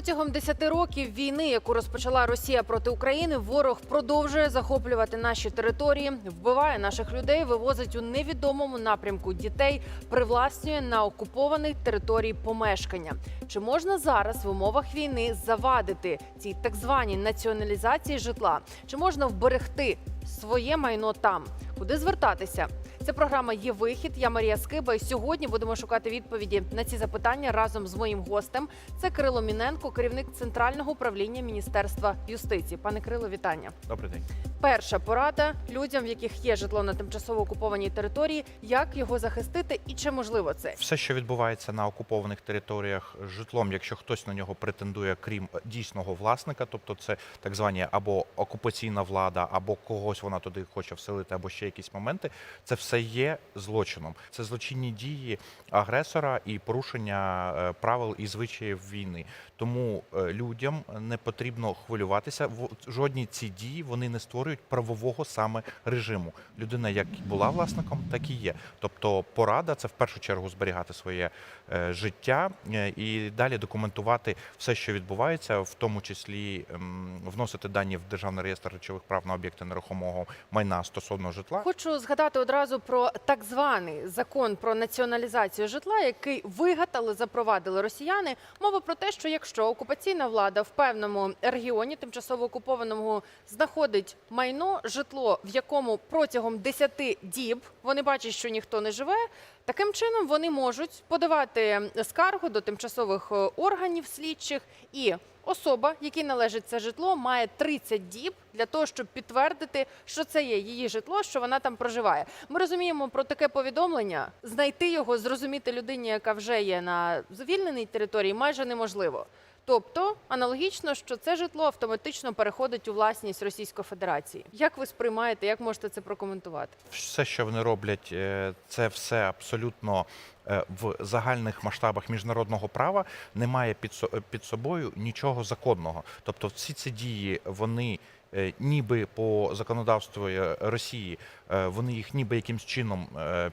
Протягом 10 років війни, яку розпочала Росія проти України, ворог продовжує захоплювати наші території, вбиває наших людей, вивозить у невідомому напрямку дітей, привласнює на окупованих території помешкання. Чи можна зараз в умовах війни завадити цій так званій націоналізації житла? Чи можна вберегти своє майно там? Куди звертатися? Це програма є вихід. Я Марія Скиба. І сьогодні будемо шукати відповіді на ці запитання разом з моїм гостем. Це Кирило Міненко, керівник центрального управління Міністерства юстиції. Пане Кирило, вітання. Добрий день. Перша порада людям, в яких є житло на тимчасово окупованій території, як його захистити і чи можливо це? Все, що відбувається на окупованих територіях з житлом, якщо хтось на нього претендує, крім дійсного власника, тобто це так звані або окупаційна влада, або когось вона туди хоче вселити, або ще якісь моменти, це все є злочином. Це злочинні дії агресора і порушення е, правил і звичаїв війни. Тому е, людям не потрібно хвилюватися. Жодні ці дії вони не створюють правового саме режиму. Людина як була власником, так і є. Тобто порада це в першу чергу зберігати своє е, життя і далі документувати все, що відбувається, в тому числі ем, вносити дані в державний реєстр речових прав на об'єкти нерухомого майна стосовно житла. Хочу згадати одразу про так званий закон про націоналізацію житла, який вигадали, запровадили росіяни. Мова про те, що якщо окупаційна влада в певному регіоні, тимчасово окупованому, знаходить майно, житло, в якому протягом 10 діб вони бачать, що ніхто не живе. Таким чином вони можуть подавати скаргу до тимчасових е, органів слідчих і особа, якій належить це житло, має 30 діб для того, щоб підтвердити, що це є її житло, що вона там проживає. Ми розуміємо про таке повідомлення. Знайти його, зрозуміти людині, яка вже є на звільненій території, майже неможливо. Тобто аналогічно, що це житло автоматично переходить у власність Російської Федерації. Як ви сприймаєте, як можете це прокоментувати? все, що вони роблять, е, це все абсолютно е, в загальних масштабах міжнародного права не має під, со- собою нічого законного. Тобто, всі ці дії вони. е, Ніби по законодавству Росії вони їх ніби якимсь чином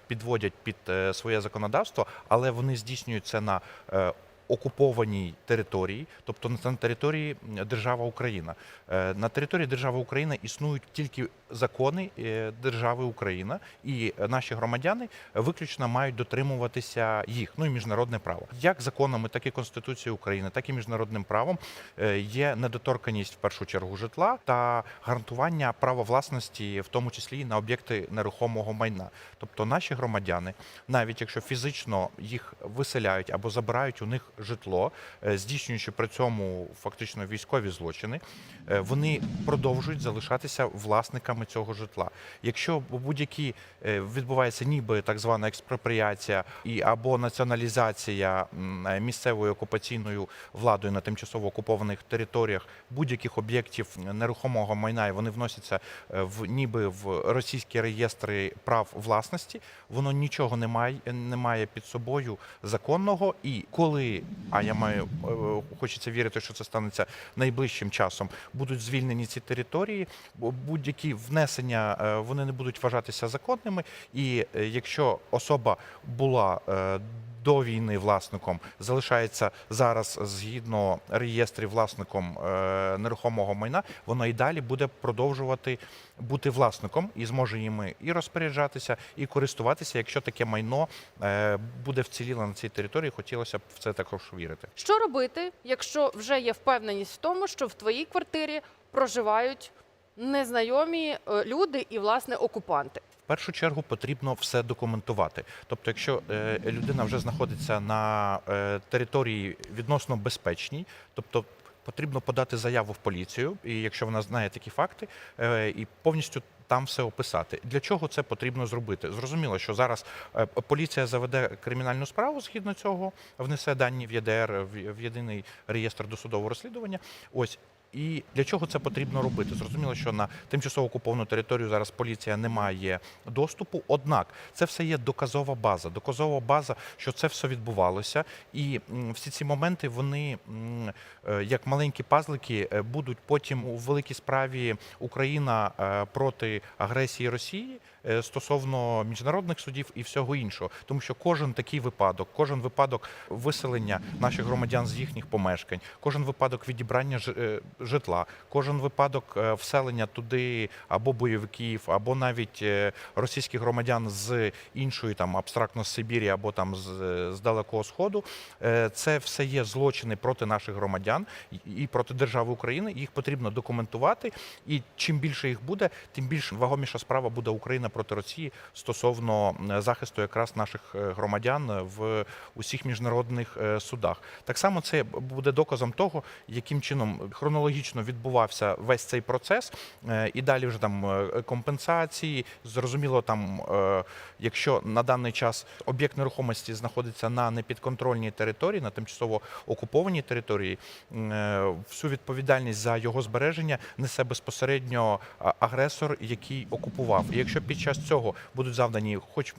підводять під своє законодавство, але вони здійснюють це на окупованій території, тобто на території держава Україна. Е, На території держави Україна існують тільки закони е, держави Україна, і наші громадяни виключно мають дотримуватися їх, ну і міжнародне право. Як законами, так і Конституцією України, так і міжнародним правом е, є недоторканість в першу чергу житла та гарантування права власності, в тому числі на об'єкти нерухомого майна. Тобто наші громадяни, навіть якщо фізично їх виселяють або забирають у них житло, е, здійснюючи при цьому фактично військові злочини, е, вони продовжують залишатися власниками цього житла. Якщо будь-які е, відбувається ніби так звана експропріація і або націоналізація місцевою окупаційною владою на тимчасово окупованих територіях будь-яких об'єктів нерухомого майна, і вони вносяться в ніби в російські реєстри прав власності, воно нічого не має, не має під собою законного. І коли, а я маю е, хочеться вірити, що це станеться найближчим часом, будуть звільнені ці території, будь-які внесення е, вони не будуть вважатися законними. І е, якщо особа була е, до війни власником залишається зараз згідно реєстрів власником е, нерухомого майна, воно і далі буде продовжувати бути власником і зможе їми і розпоряджатися, і користуватися, якщо таке майно е, буде вціліло на цій території. Хотілося б в це також вірити. Що робити, якщо вже є впевненість в тому, що в твоїй квартирі проживають незнайомі е, люди і власне окупанти? Першу чергу потрібно все документувати. Тобто, якщо е, людина вже знаходиться на е, території відносно безпечній, тобто потрібно подати заяву в поліцію, і якщо вона знає такі факти, е, і повністю. Там все описати. Для чого це потрібно зробити? Зрозуміло, що зараз поліція заведе кримінальну справу згідно цього, внесе дані в ЄДР, в єдиний реєстр досудового розслідування. Ось і для чого це потрібно робити? Зрозуміло, що на тимчасово окуповану територію зараз поліція не має доступу. Однак це все є доказова база. Доказова база, що це все відбувалося, і всі ці моменти вони е, як маленькі пазлики е, будуть потім у великій справі Україна е, проти агресії Росії стосовно міжнародних судів і всього іншого, тому що кожен такий випадок, кожен випадок виселення наших громадян з їхніх помешкань, кожен випадок відібрання е, житла, кожен випадок е, вселення туди або бойовиків, або навіть е, російських громадян з іншої там абстрактно з Сибірі або там з, з далекого сходу. Е, Це все є злочини проти наших громадян і проти держави України. Їх потрібно документувати. І чим більше їх буде, тим більш вагоміша справа буде Україна проти Росії стосовно е, захисту якраз наших е, громадян в усіх міжнародних е, судах. Так само це буде доказом того, яким чином хронологічно відбувався весь цей процес, Е, і далі вже там е, компенсації. Зрозуміло, там е, якщо на даний час об'єкт нерухомості знаходиться на непідконтрольній території, на тимчасово окупованій території, е, всю відповідальність за його збереження несе безпосередньо агресор, який окупував. І якщо під час цього будуть завдані, хоч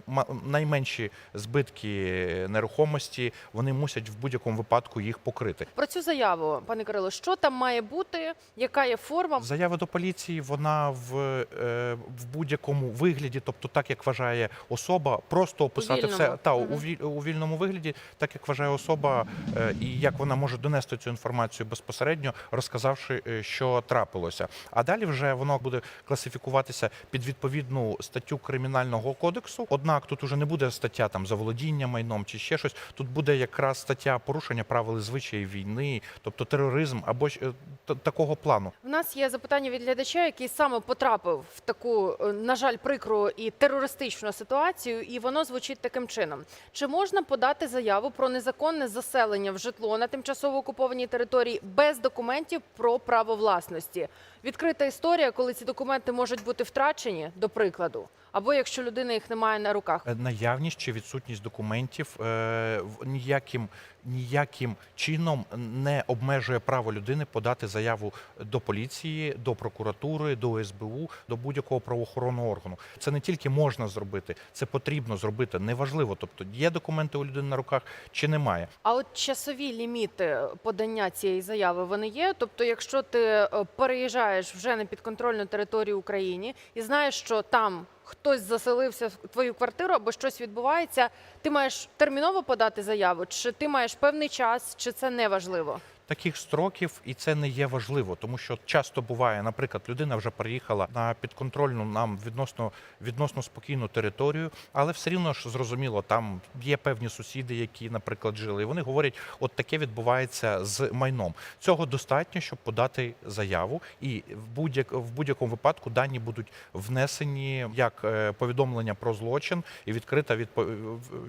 найменші збитки нерухомості, вони мусять в будь-якому випадку їх покрити. Про цю заяву, пане Кирило, що там має бути, яка є форма? Заява до поліції, вона в, е, в будь-якому вигляді, тобто так як вважає особа, просто описати все та Мгм. у, віль- у вільному вигляді, так як вважає особа, е, і як вона може донести цю інформацію безпосередньо, розказавши, е, що трапилося. А далі вже воно буде класифікуватися під відповідну статтю кримінального кодексу. Однак тут уже не буде стаття там заволодіння майном чи ще щось. Тут буде якраз стаття порушення правил і звичаїв війни, тобто тероризм або ж, е, такого плану. В нас є запитання від глядача, який саме потрапив в таку, е, на жаль, прикру і терористичну ситуацію, і воно звучить таким чином: чи можна подати заяву про незаконне заселення в житло на тимчасово окупованій території без документів про право власності? Відкрита історія, коли ці документи можуть бути втрачені, до прикладу, або якщо людина їх не має на руках. Е, наявність чи відсутність документів е, ніяким, ніяким чином не обмежує право людини подати заяву до поліції, до прокуратури, до СБУ, до будь-якого правоохоронного органу. Це не тільки можна зробити, це потрібно зробити. Неважливо, тобто є документи у людини на руках чи немає. А от часові ліміти подання цієї заяви вони є. Тобто, якщо ти е, переїжджаєш вже на підконтрольну територію України і знаєш, що там хтось заселився в твою квартиру або щось відбувається, ти маєш терміново подати заяву, чи ти маєш певний час, чи це не важливо? Таких строків, і це не є важливо, тому що часто буває, наприклад, людина вже приїхала на підконтрольну нам відносно відносно спокійну територію, але все рівно ж зрозуміло, там є певні сусіди, які, наприклад, жили. І вони говорять, от таке відбувається з майном. Цього достатньо, щоб подати заяву, і в будь-як в будь-якому випадку дані будуть внесені як е, повідомлення про злочин і відкрита відпо...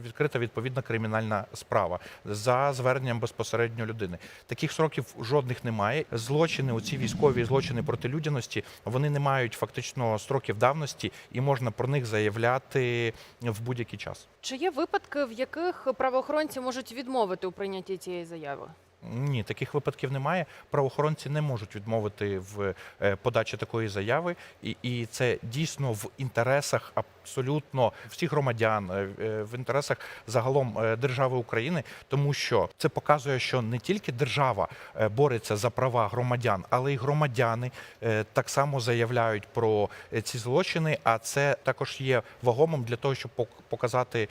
відкрита відповідна кримінальна справа за зверненням безпосередньо людини. Таких сроків жодних немає. Злочини, оці військові злочини проти людяності, вони не мають фактично строків давності, і можна про них заявляти в будь-який час. Чи є випадки, в яких правоохоронці можуть відмовити у прийнятті цієї заяви? Ні, таких випадків немає. Правоохоронці не можуть відмовити в е, подачі такої заяви, і, і це дійсно в інтересах абсолютно всіх громадян, е, е, в інтересах загалом держави України, тому що це показує, що не тільки держава бореться за права громадян, але й громадяни так само заявляють про ці злочини. А це також є вагомим для того, щоб пок- показати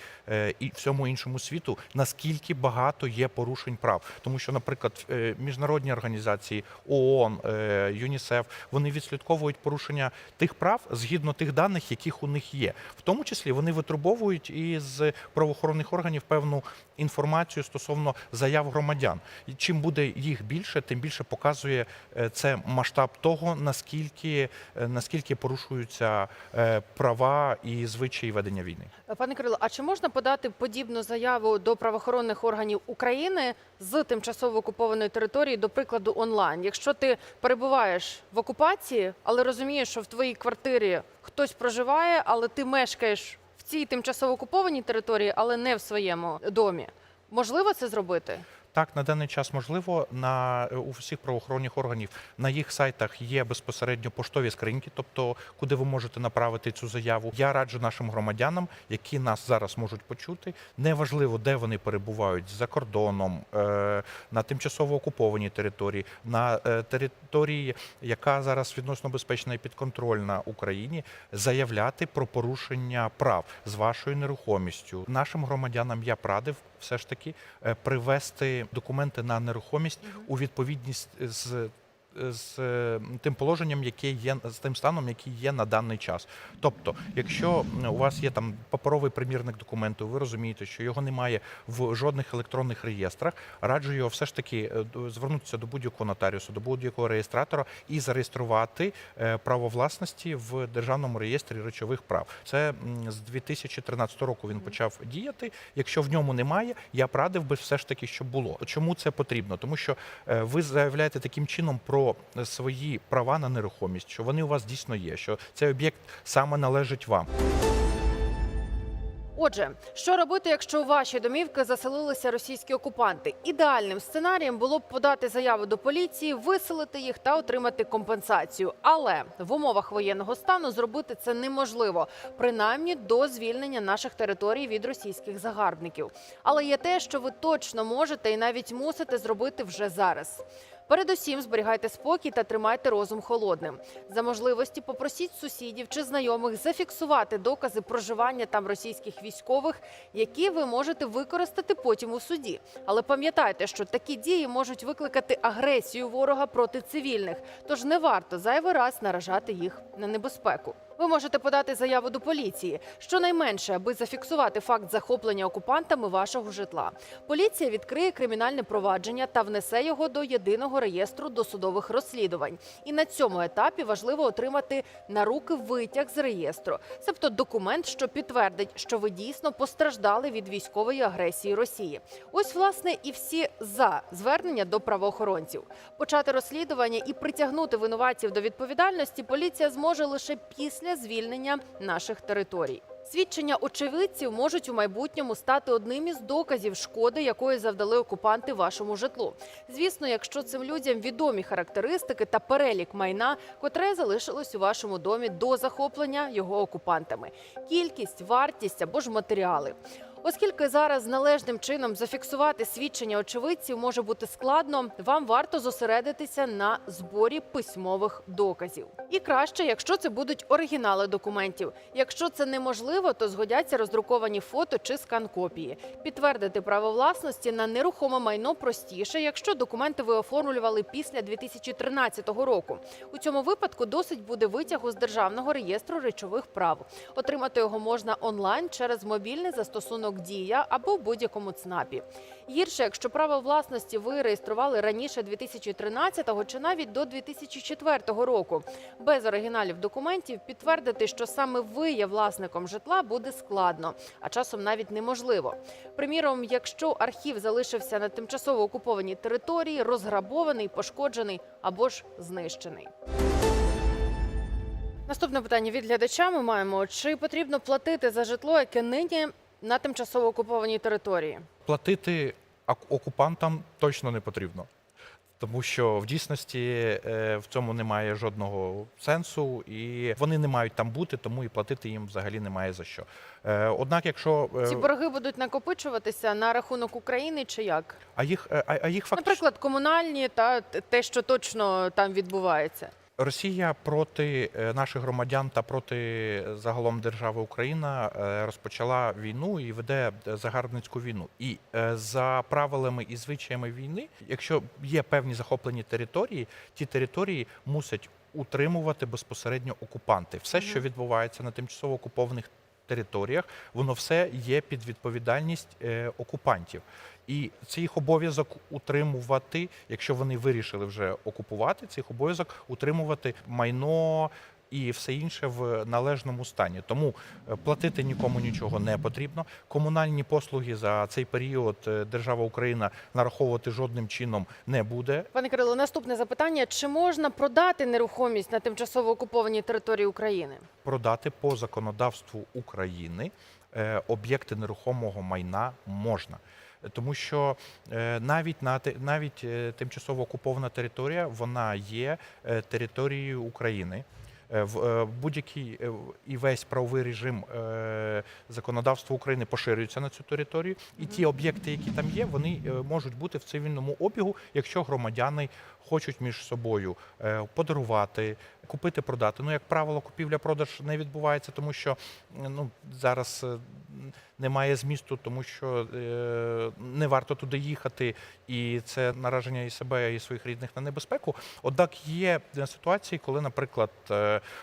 і всьому іншому світу, наскільки багато є порушень прав, тому що, наприклад, е, міжнародні організації ООН, е, ЮНІСЕФ, вони відслідковують порушення тих прав згідно тих даних, яких у них є. В тому числі вони витрубовують із правоохоронних органів певну інформацію стосовно заяв громадян. І чим буде їх більше, тим більше показує е, це масштаб того, наскільки, е, наскільки порушуються е, права і звичаї ведення війни. Пане Кирило, а чи можна подати подібну заяву до правоохоронних органів України з тимчасово окупованої території, до прикладу, онлайн? Якщо ти перебуваєш в окупації, але розумієш, що в твоїй квартирі хтось проживає, але ти мешкаєш цій тимчасово окупованій території, але не в своєму домі. Можливо це зробити? Так, на даний час можливо на е, у всіх правоохоронних органів на їх сайтах є безпосередньо поштові скриньки, тобто куди ви можете направити цю заяву. Я раджу нашим громадянам, які нас зараз можуть почути. Неважливо, де вони перебувають за кордоном, е, на тимчасово окупованій території, на е, території, яка зараз відносно безпечна і підконтрольна Україні, заявляти про порушення прав з вашою нерухомістю. Нашим громадянам я б радив все ж таки е, привести документи на нерухомість у відповідність з. З е, тим положенням, яке є з тим станом, який є на даний час. Тобто, якщо у вас є там паперовий примірник документу, ви розумієте, що його немає в жодних електронних реєстрах, раджу його все ж таки е, звернутися до будь-якого нотаріуса, до будь-якого реєстратора і зареєструвати е, право власності в державному реєстрі речових прав. Це з 2013 року він почав діяти. Якщо в ньому немає, я б радив би все ж таки, щоб було. Чому це потрібно? Тому що ви заявляєте таким чином про свої права на нерухомість, що вони у вас дійсно є, що цей об'єкт саме належить вам. Отже, що робити, якщо у ваші домівки заселилися російські окупанти? Ідеальним сценарієм було б подати заяву до поліції, виселити їх та отримати компенсацію. Але в умовах воєнного стану зробити це неможливо, принаймні до звільнення наших територій від російських загарбників. Але є те, що ви точно можете і навіть мусите зробити вже зараз. Передусім зберігайте спокій та тримайте розум холодним. За можливості попросіть сусідів чи знайомих зафіксувати докази проживання там російських військових, які ви можете використати потім у суді. Але пам'ятайте, що такі дії можуть викликати агресію ворога проти цивільних, тож не варто зайвий раз наражати їх на небезпеку. Ви можете подати заяву до поліції, щонайменше, аби зафіксувати факт захоплення окупантами вашого житла. Поліція відкриє кримінальне провадження та внесе його до єдиного реєстру досудових розслідувань. І на цьому етапі важливо отримати на руки витяг з реєстру, тобто документ, що підтвердить, що ви дійсно постраждали від військової агресії Росії. Ось власне і всі за звернення до правоохоронців. Почати розслідування і притягнути винуватців до відповідальності поліція зможе лише після звільнення наших територій. Свідчення очевидців можуть у майбутньому стати одним із доказів шкоди, якої завдали окупанти вашому житлу. Звісно, якщо цим людям відомі характеристики та перелік майна, котре залишилось у вашому домі до захоплення його окупантами, кількість, вартість або ж матеріали. Оскільки зараз належним чином зафіксувати свідчення очевидців може бути складно, вам варто зосередитися на зборі письмових доказів. І краще, якщо це будуть оригінали документів. Якщо це неможливо, то згодяться роздруковані фото чи скан-копії. Підтвердити право власності на нерухоме майно простіше, якщо документи ви оформлювали після 2013 року. У цьому випадку досить буде витягу з державного реєстру речових прав. Отримати його можна онлайн через мобільний застосунок Дія або в будь-якому ЦНАПі. Гірше, якщо право власності ви реєстрували раніше 2013 чи навіть до 2004 року. Без оригіналів документів підтвердити, що саме ви є власником житла, буде складно, а часом навіть неможливо. Приміром, якщо архів залишився на тимчасово окупованій території, розграбований, пошкоджений або ж знищений. Наступне питання від глядача ми маємо: чи потрібно платити за житло, яке нині на тимчасово окупованій території? Платити ок- окупантам точно не потрібно. Тому що в дійсності е, в цьому немає жодного сенсу, і вони не мають там бути, тому і платити їм взагалі немає за що. Е, Однак, якщо е, Ці борги будуть накопичуватися на рахунок України чи як? а їх а, а їх фактично Наприклад, комунальні та те, що точно там відбувається. Росія проти е, наших громадян та проти загалом держави Україна е, розпочала війну і веде е, загарбницьку війну. І е, за правилами і звичаями війни, якщо є певні захоплені території, ті території мусять утримувати безпосередньо окупанти. Все, що відбувається на тимчасово окупованих територіях, воно все є під відповідальність е, окупантів. І це їх обов'язок утримувати, якщо вони вирішили вже окупувати, це їх обов'язок утримувати майно і все інше в належному стані. Тому е, платити нікому нічого не потрібно. Комунальні послуги за цей період е, держава Україна нараховувати жодним чином не буде. Пане Кирило, наступне запитання: чи можна продати нерухомість на тимчасово окупованій території України? Продати по законодавству України е, об'єкти нерухомого майна можна. Тому що е, навіть на навіть е, тимчасово окупована територія вона є е, територією України. В будь-який і весь правовий режим законодавства України поширюється на цю територію, і ті об'єкти, які там є, вони можуть бути в цивільному обігу, якщо громадяни хочуть між собою е, подарувати, купити, продати. Ну, як правило, купівля-продаж не відбувається, тому що ну зараз. е, Немає змісту, тому що е, не варто туди їхати, і це нараження і себе, і своїх рідних на небезпеку. Однак є ситуації, коли, наприклад,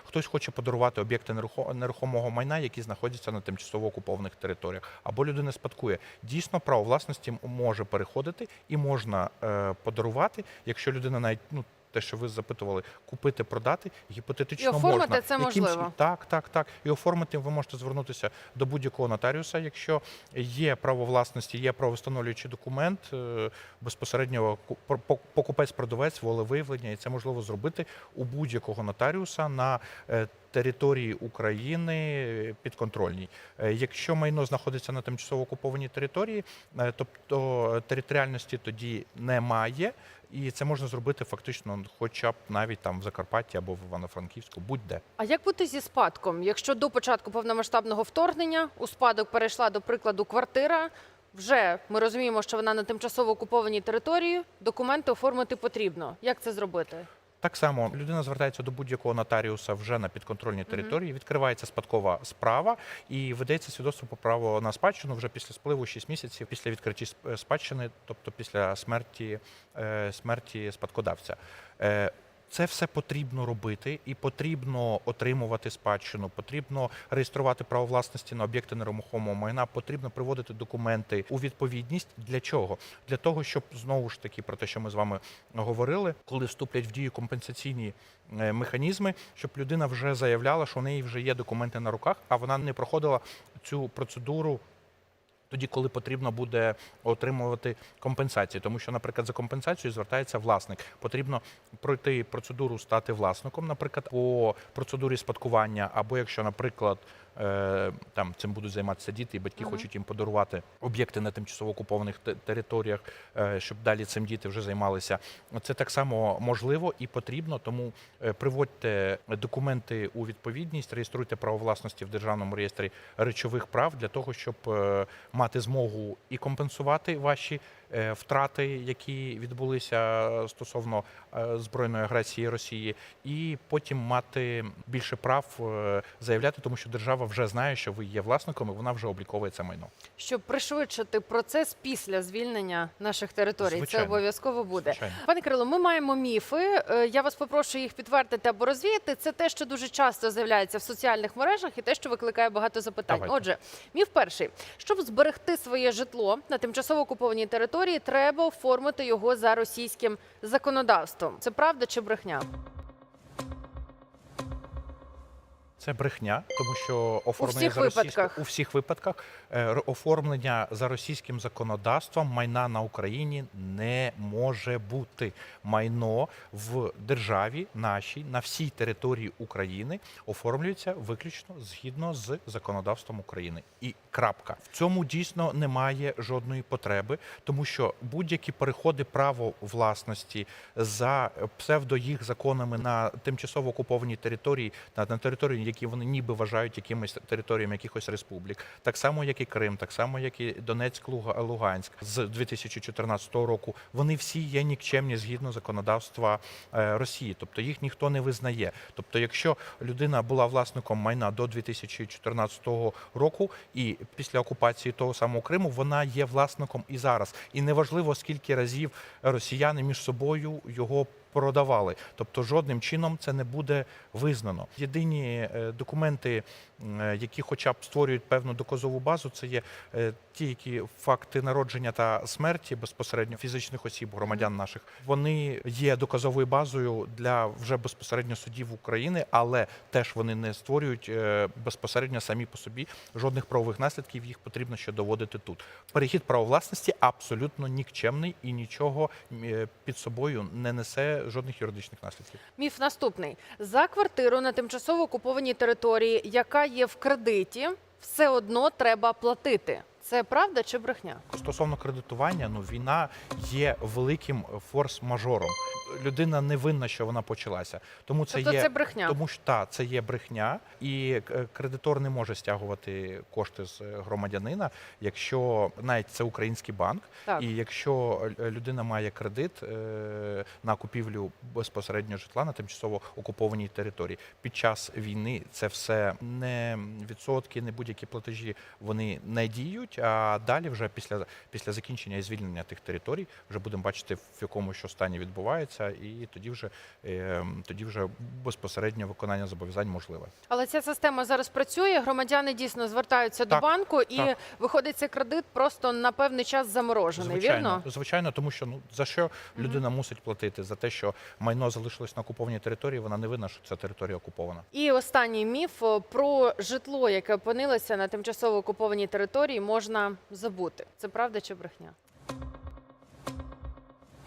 хтось хоче подарувати об'єкти нерухомого майна, які знаходяться на тимчасово окупованих територіях, або людина спадкує. Дійсно, право власності може переходити і можна подарувати, якщо людина навіть ну. Те, що ви запитували, купити, продати, гіпотетично І оформити можна. це Якимсь- можливо. Так, так, так. І оформити ви можете звернутися до будь-якого нотаріуса, якщо є право власності, є правовстановлюючий документ, безпосереднього безпосередньо ку- по- по- покупець-продавець, волевиявлення, і це можливо зробити у будь-якого нотаріуса на е, території України підконтрольній. Е, Якщо майно знаходиться на тимчасово окупованій території, е, тобто територіальності тоді немає. І це можна зробити фактично, хоча б навіть там в Закарпатті або в Івано-Франківську, будь-де. А як бути зі спадком? Якщо до початку повномасштабного вторгнення у спадок перейшла, до прикладу, квартира, вже ми розуміємо, що вона на тимчасово окупованій території, документи оформити потрібно. Як це зробити? Так само людина звертається до будь-якого нотаріуса вже на підконтрольній території, відкривається спадкова справа і видається свідоцтво по праву на спадщину вже після спливу 6 місяців після відкриття спадщини, тобто після смерті, е, смерті спадкодавця. Це все потрібно робити, і потрібно отримувати спадщину, потрібно реєструвати право власності на об'єкти нерухомого майна, потрібно приводити документи у відповідність. Для чого? Для того, щоб знову ж таки про те, що ми з вами говорили, коли вступлять в дію компенсаційні е, механізми, щоб людина вже заявляла, що у неї вже є документи на руках, а вона не проходила цю процедуру. Тоді, коли потрібно буде отримувати компенсацію. тому що, наприклад, за компенсацією звертається власник. Потрібно пройти процедуру стати власником, наприклад, по процедурі спадкування, або якщо, наприклад, там цим будуть займатися діти, і батьки Мгм. хочуть їм подарувати об'єкти на тимчасово окупованих територіях, е, щоб далі цим діти вже займалися. Це так само можливо і потрібно, тому е, приводьте документи у відповідність, реєструйте право власності в державному реєстрі речових прав для того, щоб е, мати змогу і компенсувати ваші е, втрати, які відбулися стосовно е, збройної агресії Росії, і потім мати більше прав е, заявляти, тому що держава вже знає, що ви є власником, і вона вже обліковує це майно. Щоб пришвидшити процес після звільнення наших територій, це обов'язково буде. Звичайно. Пане Кирило, ми маємо міфи. Е, Я вас попрошу їх підтвердити або розвіяти. Це те, що дуже часто з'являється в соціальних мережах, і те, що викликає багато запитань. Давайте. Отже, міф перший: щоб зберегти своє житло на тимчасово окупованій території, треба оформити його за російським законодавством. Це правда чи брехня? Це брехня, тому що оформлення всіх за російським- випадках. у всіх випадках е, оформлення за російським законодавством майна на Україні не може бути. Майно в державі нашій на всій території України оформлюється виключно згідно з законодавством України. І крапка в цьому дійсно немає жодної потреби, тому що будь-які переходи право власності за псевдо їх законами на тимчасово окупованій території, на території, які вони ніби вважають якимись територіями якихось республік, так само як і Крим, так само як і Донецьк, Луга- Луганськ з 2014 року. Вони всі є нікчемні згідно законодавства е, Росії, тобто їх ніхто не визнає. Тобто, якщо людина була власником майна до 2014 року, і після окупації того самого Криму вона є власником і зараз. І неважливо скільки разів росіяни між собою його продавали. Тобто жодним чином це не буде визнано. Єдині е, документи, е, які хоча б створюють певну доказову базу, це є е, ті, які факти народження та смерті безпосередньо фізичних осіб, громадян наших, вони є доказовою базою для вже безпосередньо судів України, але теж вони не створюють безпосередньо самі по собі жодних правових наслідків. Їх потрібно ще доводити тут. Перехід права власності абсолютно нікчемний і нічого під собою не несе жодних юридичних наслідків. Міф наступний: за квартиру на тимчасово окупованій території, яка є в кредиті, все одно треба платити. Це правда чи брехня? Стосовно кредитування, ну війна є великим форс-мажором. Людина не винна, що вона почалася. Тому це тобто є це брехня. Тому що та це є брехня, і е, кредитор не може стягувати кошти з е, громадянина, якщо навіть це український банк, Так. і якщо е, людина має кредит е, на купівлю безпосередньо житла на тимчасово окупованій території. Під час війни це все не відсотки, не будь-які платежі вони не діють. А далі, вже після після закінчення і звільнення тих територій, вже будемо бачити, в якому що стані відбувається, і тоді вже е, тоді вже безпосередньо виконання зобов'язань можливе. Але ця система зараз працює. Громадяни дійсно звертаються до банку, і так. виходить цей кредит просто на певний час заморожений. Звичайно, Вірно? звичайно, тому що ну за що людина мусить платити? За те, що майно залишилось на окупованій території, вона не винна, що ця територія окупована. І останній міф про житло, яке опинилося на тимчасово окупованій території, можна забути. Це правда чи брехня?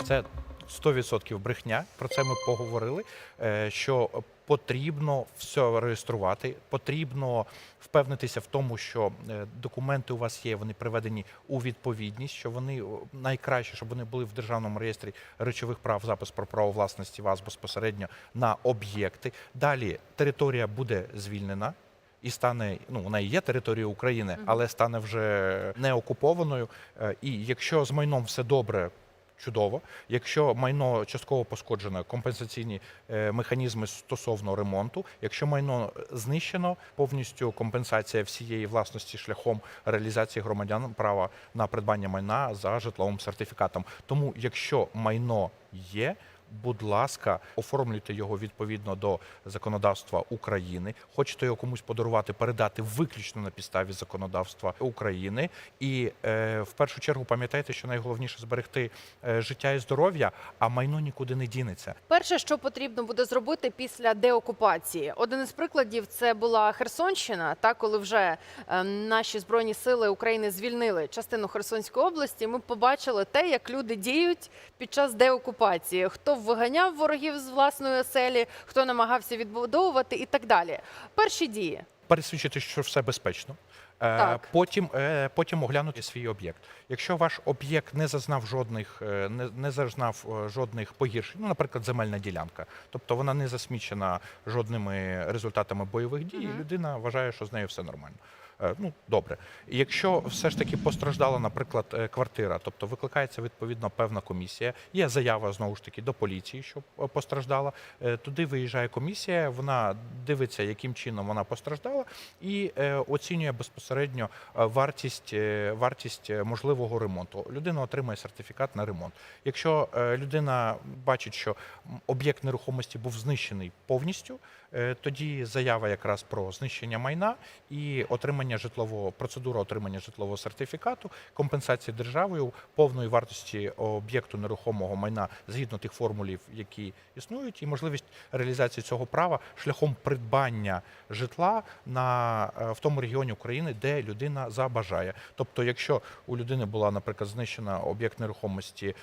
Це 100% брехня. Про це ми поговорили. е, Що потрібно все реєструвати, потрібно впевнитися в тому, що е, документи у вас є, вони приведені у відповідність, що вони найкраще, щоб вони були в державному реєстрі речових прав, запис про право власності вас безпосередньо на об'єкти. Далі територія буде звільнена. І стане, ну вона і є територією України, але стане вже не окупованою. Е, І якщо з майном все добре, чудово. Якщо майно частково пошкоджено, компенсаційні е, механізми стосовно ремонту. Якщо майно знищено, повністю компенсація всієї власності шляхом реалізації громадян права на придбання майна за житловим сертифікатом. Тому, якщо майно є. Будь ласка, оформлюйте його відповідно до законодавства України. Хочете його комусь подарувати, передати виключно на підставі законодавства України. І е, в першу чергу пам'ятайте, що найголовніше зберегти е, життя і здоров'я, а майно нікуди не дінеться. Перше, що потрібно буде зробити після деокупації, один із прикладів це була Херсонщина. Та коли вже е, наші збройні сили України звільнили частину Херсонської області, ми побачили те, як люди діють під час деокупації. Хто виганяв ворогів з власної оселі, хто намагався відбудовувати і так далі. Перші дії. Пересвідчити, що все безпечно. Е, Так. Потім, е, потім оглянути свій об'єкт. Якщо ваш об'єкт не зазнав жодних, е, не, не зазнав жодних погіршень, ну, наприклад, земельна ділянка, тобто вона не засмічена жодними результатами бойових дій, Мгм. людина вважає, що з нею все нормально. Е, Ну, добре. Якщо все ж таки постраждала, наприклад, е, квартира, тобто викликається відповідно певна комісія, є заява знову ж таки до поліції, що е, постраждала. Туди виїжджає комісія, вона дивиться, яким чином вона постраждала, і оцінює безпосередньо вартість, вартість можливого ремонту. Людина отримує сертифікат на ремонт. Якщо людина бачить, що об'єкт нерухомості був знищений повністю, тоді заява якраз про знищення майна і отримання житлового процедура отримання житлового сертифікату, компенсація державою повної вартості об'єкту нерухомого майна згідно тих формулів, які існують, і можливість реалізації цього права шляхом придбання житла на е, в тому регіоні України, де людина забажає. Тобто, якщо у людини була, наприклад, знищена об'єкт нерухомості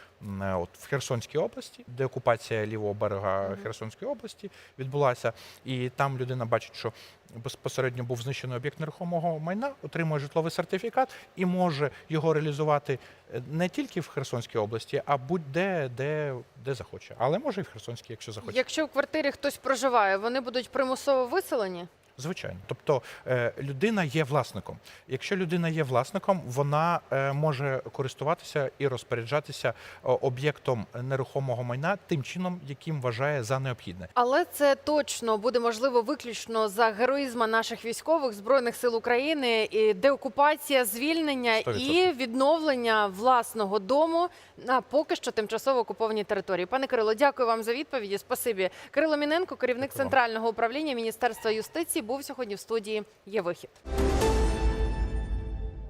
е, от в Херсонській області, де окупація лівого берега Херсонської області відбулася, і там людина бачить, що безпосередньо був знищений об'єкт нерухомого майна, отримує житловий сертифікат і може його реалізувати е, не тільки в Херсонській області, а будь-де, де, де захоче. Але може і в Херсонській, якщо захоче. Якщо в квартирі хтось проживає, вони будуть примусово виселені. Звичайно, тобто е, людина є власником. Якщо людина є власником, вона е, може користуватися і розпоряджатися об'єктом нерухомого майна тим чином, яким вважає за необхідне. Але це точно буде можливо виключно за героїзма наших військових збройних сил України, і деокупація, звільнення Сто і відновлення власного дому на поки що тимчасово окупованій території. Пане Кирило, дякую вам за відповіді. Спасибі. Кирило Міненко, керівник Дякую центрального управління Міністерства юстиції, був сьогодні в студії. Є вихід.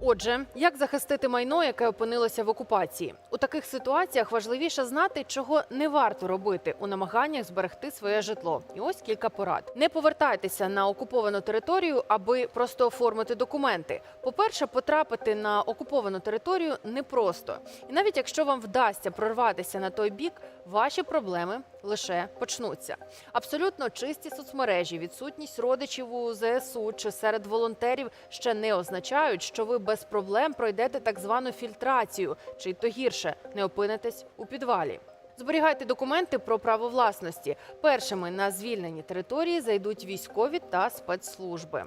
Отже, як захистити майно, яке опинилося в окупації? У таких ситуаціях важливіше знати, чого не варто робити у намаганнях зберегти своє житло. І ось кілька порад: не повертайтеся на окуповану територію, аби просто оформити документи. По-перше, потрапити на окуповану територію непросто. І навіть якщо вам вдасться прорватися на той бік, ваші проблеми лише почнуться. Абсолютно чисті соцмережі, відсутність родичів у ЗСУ чи серед волонтерів ще не означають, що ви без проблем пройдете так звану фільтрацію, чи то гірше не опинитесь у підвалі. Зберігайте документи про право власності. Першими на звільнені території зайдуть військові та спецслужби.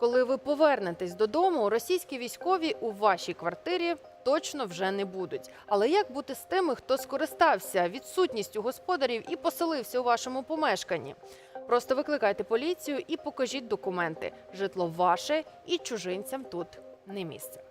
Коли ви повернетесь додому, російські військові у вашій квартирі точно вже не будуть. Але як бути з тими, хто скористався відсутністю господарів і поселився у вашому помешканні? Просто викликайте поліцію і покажіть документи. Житло ваше і чужинцям тут не місце.